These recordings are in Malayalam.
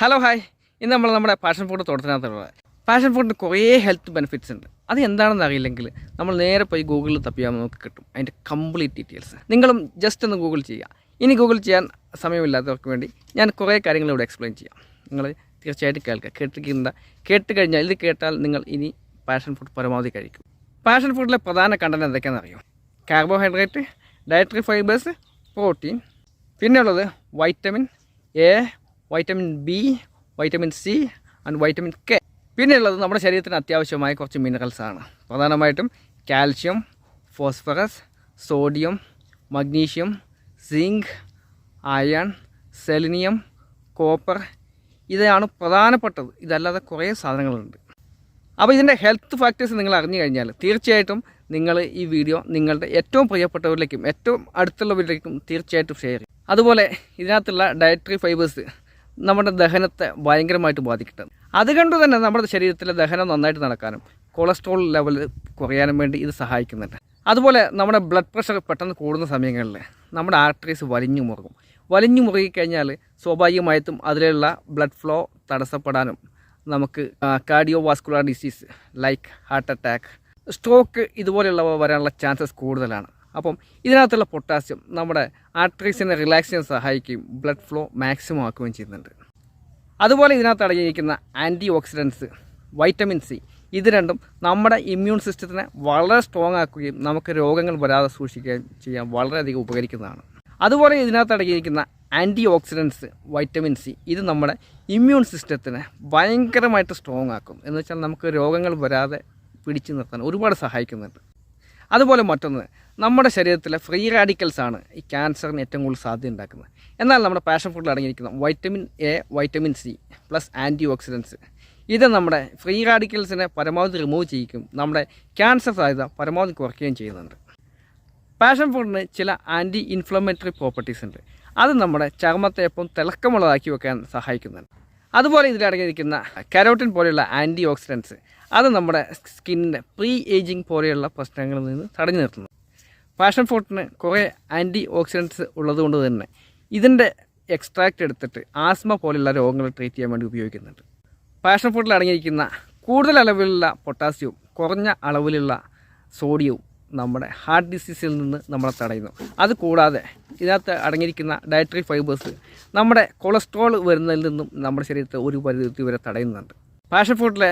ഹലോ ഹായ് ഇന്ന് നമ്മൾ നമ്മുടെ പാഷൻ ഫുഡ് തോട്ടത്തിനകത്തുള്ളത്. പാഷൻ ഫുഡിന് കുറേ ഹെൽത്ത് ബെനിഫിറ്റ്സ് ഉണ്ട്. അത് എന്താണെന്ന് അറിയില്ലെങ്കിൽ നമ്മൾ നേരെ പോയി ഗൂഗിളിൽ തപ്പിയാൽ നമുക്ക് കിട്ടും. അതിന്റെ കംപ്ലീറ്റ് ഡീറ്റെയിൽസ് നിങ്ങളും ജസ്റ്റ് ഒന്ന് ഗൂഗിൾ ചെയ്യുക. ഇനി ഗൂഗിൾ ചെയ്യാൻ സമയമില്ലാത്തവർക്ക് വേണ്ടി ഞാൻ കുറേ കാര്യങ്ങൾ ഇവിടെ എക്സ്പ്ലെയിൻ ചെയ്യാം. നിങ്ങൾ തീർച്ചയായിട്ടും കേൾക്കുക. കേട്ടിരിക്കുന്ന കേട്ട് കഴിഞ്ഞാൽ ഇത് കേട്ടാൽ നിങ്ങൾ ഇനി പാഷൻ ഫുഡ് പരമാവധി കഴിക്കും. പാഷൻ ഫുഡിലെ പ്രധാന കണ്ടന്റ് എന്തൊക്കെയാണെന്ന് അറിയാം? കാർബോഹൈഡ്രേറ്റ് ഡയറ്ററി ഫൈബേഴ്സ് പ്രോട്ടീൻ പിന്നെയുള്ളത് vitamin A vitamin B vitamin C and vitamin K പിന്നെയുള്ളത് നമ്മുടെ ശരീരത്തിന് അത്യാവശ്യമായ കുറച്ച് മിനറൽസാണ് പ്രധാനമായിട്ടും calcium phosphorus sodium magnesium zinc iron selenium copper ഇതാണ് പ്രധാനപ്പെട്ടത്. ഇതല്ലാതെ കുറേ സാധനങ്ങളുണ്ട്. അപ്പോൾ ഇതിന്റെ ഹെൽത്ത് ഫാക്ടേഴ്സ് നിങ്ങൾ അറിഞ്ഞു കഴിഞ്ഞാൽ തീർച്ചയായിട്ടും നിങ്ങൾ ഈ വീഡിയോ നിങ്ങളുടെ ഏറ്റവും പ്രിയപ്പെട്ടവരിലേക്കും ഏറ്റവും അടുത്തുള്ളവരിലേക്കും തീർച്ചയായിട്ടും ഷെയർ ചെയ്യും. അതുപോലെ ഇതിനകത്തുള്ള ഡയറ്ററി ഫൈബേഴ്സ് നമ്മുടെ ദഹനത്തെ ഭയങ്കരമായിട്ട് ബാധിക്കുന്നത് അതുകൊണ്ട് തന്നെ നമ്മുടെ ശരീരത്തിലെ ദഹനം നന്നായിട്ട് നടക്കാനും കൊളസ്ട്രോൾ ലെവൽ കുറയാനും വേണ്ടി ഇത് സഹായിക്കുന്നുണ്ട്. അതുപോലെ നമ്മുടെ ബ്ലഡ് പ്രഷർ പെട്ടെന്ന് കൂടുന്ന സമയങ്ങളിൽ നമ്മുടെ ആർട്ടറീസ് വലിഞ്ഞു മുറുകും. വലിഞ്ഞു മുറുകിക്കഴിഞ്ഞാൽ സ്വാഭാവികമായിട്ടും അതിലുള്ള ബ്ലഡ് ഫ്ലോ തടസ്സപ്പെടാനും നമുക്ക് cardiovascular disease like heart attack stroke ഇതുപോലെയുള്ളവ വരാനുള്ള ചാൻസസ് കൂടുതലാണ്. അപ്പം ഇതിനകത്തുള്ള പൊട്ടാസ്യം നമ്മുടെ ആർട്ടറീസിനെ റിലാക്സ് ചെയ്യാൻ സഹായിക്കുകയും ബ്ലഡ് ഫ്ലോ മാക്സിമം ആക്കുകയും ചെയ്യുന്നുണ്ട്. അതുപോലെ ഇതിനകത്ത് അടങ്ങിയിരിക്കുന്ന ആന്റി ഓക്സിഡൻസ് വൈറ്റമിൻ സി ഇത് രണ്ടും നമ്മുടെ ഇമ്മ്യൂൺ സിസ്റ്റത്തിനെ വളരെ സ്ട്രോങ് ആക്കുകയും നമുക്ക് രോഗങ്ങൾ വരാതെ സൂക്ഷിക്കുകയും ചെയ്യാൻ വളരെയധികം ഉപകരിക്കുന്നതാണ്. അതുപോലെ ഇതിനകത്ത് അടങ്ങിയിരിക്കുന്ന ആന്റി ഓക്സിഡൻസ് വൈറ്റമിൻ സി ഇത് നമ്മുടെ ഇമ്മ്യൂൺ സിസ്റ്റത്തിനെ ഭയങ്കരമായിട്ട് സ്ട്രോങ് ആക്കും. എന്ന് വെച്ചാൽ നമുക്ക് രോഗങ്ങൾ വരാതെ പിടിച്ചു നിർത്താൻ ഒരുപാട് സഹായിക്കുന്നുണ്ട്. അതുപോലെ മറ്റൊന്ന് നമ്മുടെ ശരീരത്തിലെ ഫ്രീ റാഡിക്കൽസ് ആണ് ഈ ക്യാൻസറിന് ഏറ്റവും കൂടുതൽ സാധ്യത ഉണ്ടാക്കുന്നത്. എന്നാൽ നമ്മുടെ പാഷൻ ഫുഡിൽ അടങ്ങിയിരിക്കുന്ന vitamin A vitamin C plus antioxidants ഇത് നമ്മുടെ ഫ്രീ റാഡിക്കൽസിനെ പരമാവധി റിമൂവ് ചെയ്യിക്കും നമ്മുടെ ക്യാൻസർ സാധ്യത പരമാവധി കുറയ്ക്കുകയും ചെയ്യുന്നുണ്ട്. പാഷൻ ഫുഡിന് ചില ആന്റി ഇൻഫ്ലമേറ്ററി പ്രോപ്പർട്ടീസ് ഉണ്ട്. അത് നമ്മുടെ ചർമ്മത്തെ എപ്പം തിളക്കമുള്ളതാക്കി വെക്കാൻ സഹായിക്കുന്നുണ്ട്. അതുപോലെ ഇതിലടങ്ങിയിരിക്കുന്ന കരോട്ടിൻ പോലെയുള്ള ആന്റി ഓക്സിഡൻസ് അത് നമ്മുടെ സ്കിന്നിന്റെ പ്രീ ഏജിങ് പോലെയുള്ള പ്രശ്നങ്ങളിൽ നിന്ന് തടഞ്ഞു നിർത്തുന്നു. പാഷൻ ഫ്രൂട്ടിന് കുറേ ആന്റി ഓക്സിഡൻസ് ഉള്ളതുകൊണ്ട് തന്നെ ഇതിന്റെ എക്സ്ട്രാക്റ്റ് എടുത്തിട്ട് ആസ്മ പോലെയുള്ള രോഗങ്ങൾ ട്രീറ്റ് ചെയ്യാൻ വേണ്ടി ഉപയോഗിക്കുന്നുണ്ട്. പാഷൻ ഫ്രൂട്ടിൽ അടങ്ങിയിരിക്കുന്ന കൂടുതൽ അളവിലുള്ള പൊട്ടാസ്യവും കുറഞ്ഞ അളവിലുള്ള സോഡിയവും നമ്മുടെ ഹാർട്ട് ഡിസീസിൽ നിന്ന് നമ്മളെ തടയുന്നു. അതുകൂടാതെ ഇതിനകത്ത് അടങ്ങിയിരിക്കുന്ന ഡയറ്ററി ഫൈബേഴ്സ് നമ്മുടെ കൊളസ്ട്രോൾ വരുന്നതിൽ നിന്നും നമ്മുടെ ശരീരത്തെ ഒരു പരിധി വരെ തടയുന്നുണ്ട്. പാഷൻ ഫ്രൂട്ടിലെ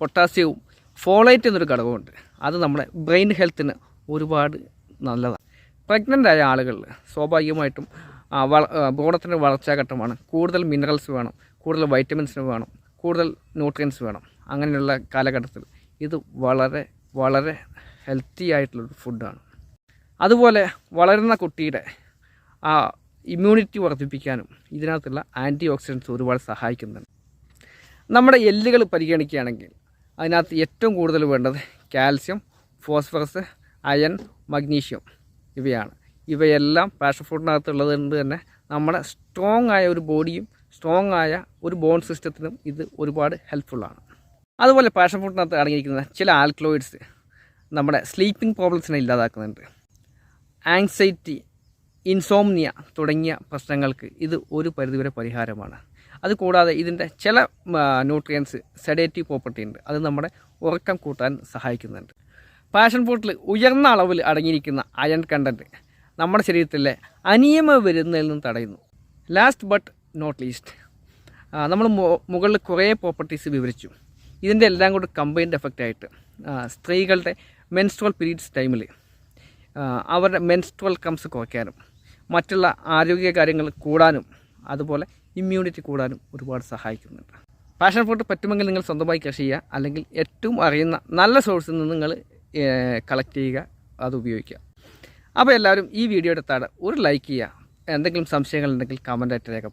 പൊട്ടാസ്യവും ഫോളേറ്റ് എന്നൊരു ഘടകമുണ്ട്. അത് നമ്മുടെ ബ്രെയിൻ ഹെൽത്തിന് ഒരുപാട് നല്ലതാണ്. പ്രഗ്നന്റ് ആയ ആളുകളിൽ സ്വാഭാവികമായിട്ടും വള ബോധത്തിന്റെ വളർച്ചാഘട്ടമാണ് കൂടുതൽ മിനറൽസ് വേണം കൂടുതൽ വൈറ്റമിൻസ് വേണം കൂടുതൽ ന്യൂട്രിയൻസ് വേണം. അങ്ങനെയുള്ള കാലഘട്ടത്തിൽ ഇത് വളരെ വളരെ ഹെൽത്തി ആയിട്ടുള്ളൊരു ഫുഡാണ് അതുപോലെ വളരുന്ന കുട്ടിയുടെ ആ ഇമ്മ്യൂണിറ്റി വർദ്ധിപ്പിക്കാനും ഇതിനകത്തുള്ള ആന്റി ഓക്സിഡൻസ് ഒരുപാട് സഹായിക്കുന്നുണ്ട്. നമ്മുടെ എല്ലുകൾ പരിഗണിക്കുകയാണെങ്കിൽ അതിനകത്ത് ഏറ്റവും കൂടുതൽ വേണ്ടത് കാൽസ്യം ഫോസ്ഫറസ് അയൺ മഗ്നീഷ്യം ഇവയാണ്. ഇവയെല്ലാം പാഷൻ ഫുഡിനകത്ത് ഉള്ളതുകൊണ്ട് തന്നെ നമ്മുടെ സ്ട്രോങ് ആയ ഒരു ബോഡിയും സ്ട്രോങ് ആയ ഒരു ബോൺ സിസ്റ്റത്തിനും ഇത് ഒരുപാട് ഹെൽപ്ഫുള്ളാണ് അതുപോലെ പാഷൻ ഫുഡിനകത്ത് അടങ്ങിയിരിക്കുന്ന ചില ആൽക്ലോയിഡ്സ് നമ്മുടെ സ്ലീപ്പിംഗ് പ്രോബ്ലംസിനെ ഇല്ലാതാക്കുന്നുണ്ട്. ആങ്സൈറ്റി ഇൻസോംനിയ തുടങ്ങിയ പ്രശ്നങ്ങൾക്ക് ഇത് ഒരു പരിധിവരെ പരിഹാരമാണ്. അതുകൂടാതെ ഇതിന്റെ ചില ന്യൂട്രിയൻസ് സെഡേറ്റീവ് പ്രോപ്പർട്ടി ഉണ്ട്. അത് നമ്മുടെ ഉറക്കം കൂട്ടാൻ സഹായിക്കുന്നുണ്ട്. പാഷൻ ഫ്രൂട്ടിൽ ഉയർന്ന അളവിൽ അടങ്ങിയിരിക്കുന്ന അയൺ കണ്ടന്റ് നമ്മുടെ ശരീരത്തിലെ അനിയമ വരുന്നതിൽ നിന്ന് തടയുന്നു. ലാസ്റ്റ് ബട്ട് നോട്ട് ലീസ്റ്റ് നമ്മൾ മുകളിൽ കുറേ പ്രോപ്പർട്ടീസ് വിവരിച്ചു. ഇതിന്റെ എല്ലാം കൂടി കമ്പൈൻഡ് എഫക്റ്റ് ആയിട്ട് സ്ത്രീകളുടെ മെൻസ്ട്രൽ പീരീഡ്സ് ടൈമിൽ അവരുടെ മെൻസ്ട്രൽ കംസ് കുറയ്ക്കാനും മറ്റുള്ള ആരോഗ്യ കാര്യങ്ങൾ കൂടാനും അതുപോലെ ഇമ്മ്യൂണിറ്റി കൂടാനും ഒരുപാട് സഹായിക്കുന്നുണ്ട്. പാഷൻ ഫ്രൂട്ട് പറ്റുമെങ്കിൽ നിങ്ങൾ സ്വന്തമായി കൃഷി ചെയ്യുക. അല്ലെങ്കിൽ ഏറ്റവും അറിയുന്ന നല്ല സോഴ്സിൽ നിന്ന് നിങ്ങൾ കളക്ട് ചെയ്യുക. അത് ഉപയോഗിക്കുക. അപ്പോൾ എല്ലാവരും ഈ വീഡിയോ എടുത്താണ് ഒരു ലൈക്ക് ചെയ്യുക. എന്തെങ്കിലും സംശയങ്ങൾ സംശയങ്ങളുണ്ടെങ്കിൽ കമന്റായിട്ട് രേഖപ്പെടുത്തുക.